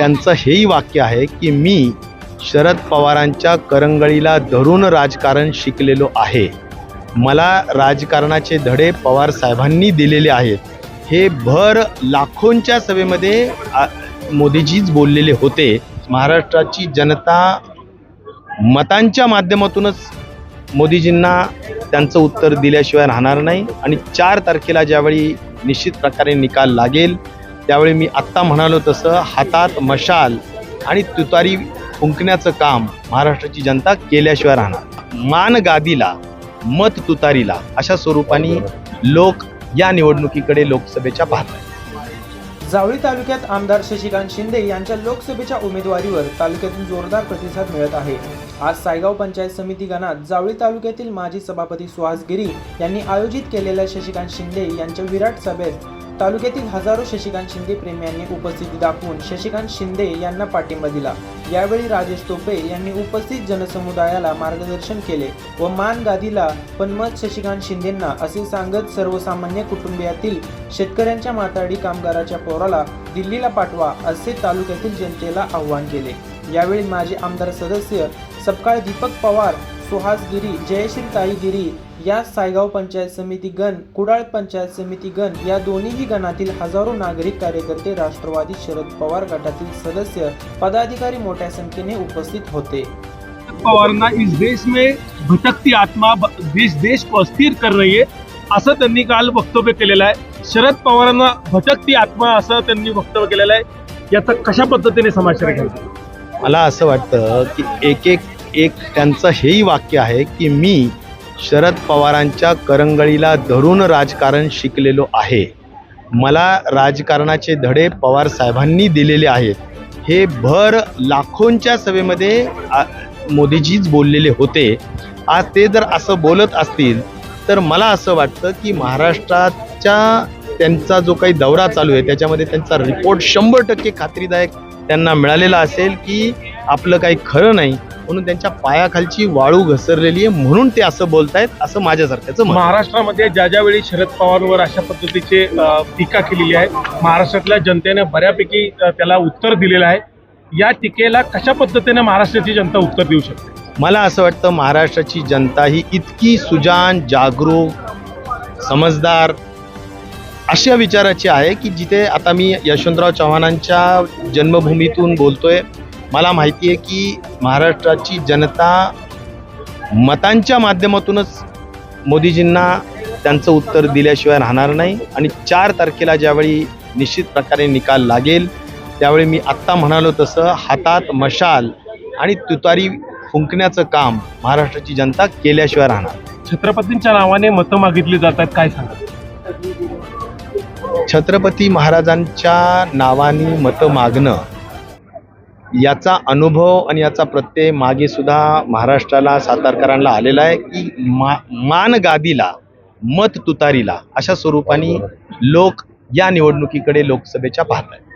त्यांचं हेही वाक्य आहे की मी शरद पवारांच्या करंगळीला धरून राजकारण शिकलेलो आहे. मला राजकारणाचे धडे पवार साहेबांनी दिलेले आहेत. हे भर लाखोंच्या सभेमध्ये मोदीजीच बोललेले होते. महाराष्ट्राची जनता मतांच्या माध्यमातूनच मोदीजींना त्यांचं उत्तर दिल्याशिवाय राहणार नाही आणि चार तारखेला ज्यावेळी निश्चित प्रकारे निकाल लागेल त्यावेळी मी आत्ता म्हणालो तसं हातात मशाल आणि तुतारी फुंकण्याचं काम महाराष्ट्राची जनता केल्याशिवाय राहणार. मान गादीला मत तुतारीला अशा स्वरूपाने लोक या निवडणुकीकडे लोकसभेच्या पाहत आहेत. जावळी तालुक्यात आमदार शशिकांत शिंदे यांच्या लोकसभेच्या उमेदवारीवर तालुक्यातून जोरदार प्रतिसाद मिळत आहे. आज सायगाव पंचायत समिती गणात जावळी तालुक्यातील माजी सभापती सुहास गिरी यांनी आयोजित केलेल्या शशिकांत शिंदे यांच्या विराट सभेत तालुक्यातील हजारो शशिकांत शिंदे प्रेमियांनी उपस्थिती दाखवून शशिकांत शिंदे यांना पाठिंबा दिला. यावेळी राजेश टोपे यांनी उपस्थित जनसमुदायाला मार्गदर्शन केले व मान गादीला पण मत शशिकांत शिंदेंना असे सांगत सर्वसामान्य कुटुंबियातील शेतकऱ्यांच्या माताडी कामगाराच्या पोराला दिल्लीला पाठवा असे तालुक्यातील जनतेला आव्हान केले. यावेळी माजी आमदार सदस्य सपकाळ दीपक पवार सुहास गिरी जयश्री ताई गिरी या सायगाव पंचायत समिती गण कुडाळ पंचायत समिती गण या दोन्हीही गणातील हजारो नागरिक कार्यकर्ते राष्ट्रवादी शरद पवार गटातील सदस्य पदाधिकारी मोठ्या संख्येने उपस्थित होते. पवारांना इस देश में भटकती आत्मा देश देश को अस्थिर कर रही है असं त्यांनी काल वक्तव्य केलेलं आहे. शरद पवारांना भटकती आत्मा असं त्यांनी वक्तव्य केलेलं आहे. याचा कशा पद्धतीने समाचार घ्यायचा? मला असं वाटतं की एक एक एक त्यांचं हेही वाक्य आहे की मी शरद पवारांच्या करंगळीला धरून राजकारण शिकलेलो आहे. मला राजकारणाचे धडे पवार साहेबांनी दिलेले आहेत. हे भर लाखोंच्या सभेमध्ये मोदीजीच बोललेले होते. आज ते जर असं बोलत असतील तर मला असं वाटतं की महाराष्ट्राच्या त्यांचा जो काही दौरा चालू आहे त्याच्यामध्ये त्यांचा रिपोर्ट शंभर टक्के खात्रीदायक त्यांना मिळालेला असेल की आपलं काही खरं नाही म्हणून त्यांच्या पायाखालची वाळू घसरलेली आहे म्हणून ते असं बोलतायत असं माझ्यासारख्याचं मत महाराष्ट्रामध्ये ज्या ज्यावेळी शरद पवारांवर अशा पद्धतीचे अ, टीका केलेली आहे महाराष्ट्रातल्या जनतेने बऱ्यापैकी अ, त्याला उत्तर दिलेलं आहे. या टीकेला कशा पद्धतीने महाराष्ट्राची जनता उत्तर देऊ शकते? मला असं वाटतं महाराष्ट्राची जनता ही इतकी सुजान जागरूक समजदार अशा विचाराची आहे की जिथे आता मी यशवंतराव चव्हाणांच्या जन्मभूमीतून बोलतोय मला माहिती आहे की महाराष्ट्राची जनता मतांच्या माध्यमातूनच मोदीजींना त्यांचं उत्तर दिल्याशिवाय राहणार नाही. आणि चार तारखेला ज्यावेळी निश्चित प्रकारे निकाल लागेल त्यावेळी मी आत्ता म्हणालो तसं हातात मशाल आणि तुतारी फुंकण्याचं काम महाराष्ट्राची जनता केल्याशिवाय राहणार. छत्रपतींच्या नावाने मतं मागितली जातात काय सांगा छत्रपती महाराजांच्या नावाने मतं मागणं याचा अनुभव आणि याचा प्रत्यय मागे सुद्धा महाराष्ट्राला सातारकरांना आलेला आहे की मा मान गादीला मत तुतारीला अशा स्वरूपाने लोक या निवडणुकीकडे लोकसभेच्या पाहत आहेत